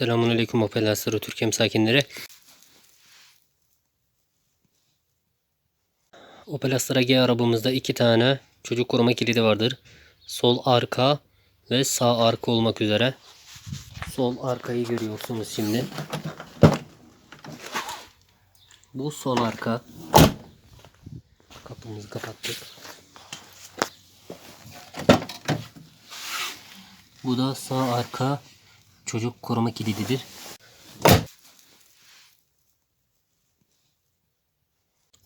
Selamünaleyküm Opel Astra Türkiye sakinleri. Opel Astra G arabamızda iki tane çocuk koruma kilidi vardır. Sol arka ve sağ arka olmak üzere. Sol arkayı görüyorsunuz şimdi. Bu sol arka. Kapımızı kapattık. Bu da sağ arka çocuk koruma kilididir.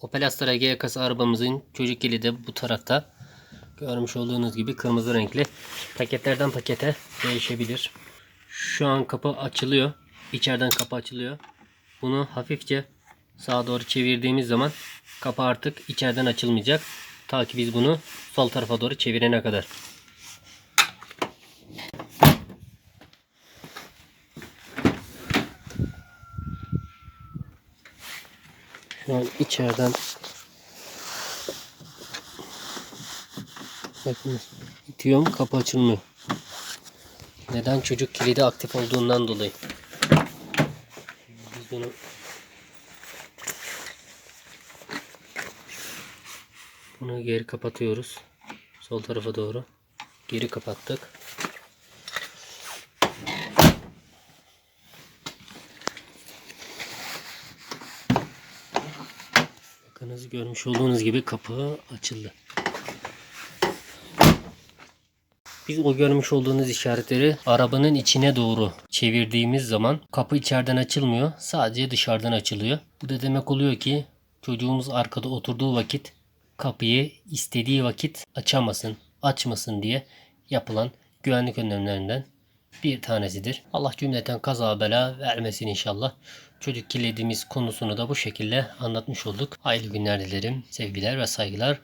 Opel Astra G yakası arabamızın çocuk kilidi bu tarafta. Görmüş olduğunuz gibi kırmızı renkli. Paketlerden pakete değişebilir. Şu an kapı açılıyor. İçeriden kapı açılıyor. Bunu hafifçe sağa doğru çevirdiğimiz zaman kapı artık içeriden açılmayacak. Ta ki biz bunu sol tarafa doğru çevirene kadar. An içeriden bakın itiyorum kapı açılmıyor. Neden çocuk kilidi aktif olduğundan dolayı. Biz bunu bunu geri kapatıyoruz. Sol tarafa doğru. Geri kapattık. Bakınız görmüş olduğunuz gibi kapı açıldı. Biz o görmüş olduğunuz işaretleri arabanın içine doğru çevirdiğimiz zaman kapı içeriden açılmıyor. Sadece dışarıdan açılıyor. Bu da demek oluyor ki çocuğumuz arkada oturduğu vakit kapıyı istediği vakit açamasın, açmasın diye yapılan güvenlik önlemlerinden bir tanesidir. Allah cümleten kaza bela vermesin inşallah. Çocuk kilidimiz konusunu da bu şekilde anlatmış olduk. Hayırlı günler dilerim. Sevgiler ve saygılar.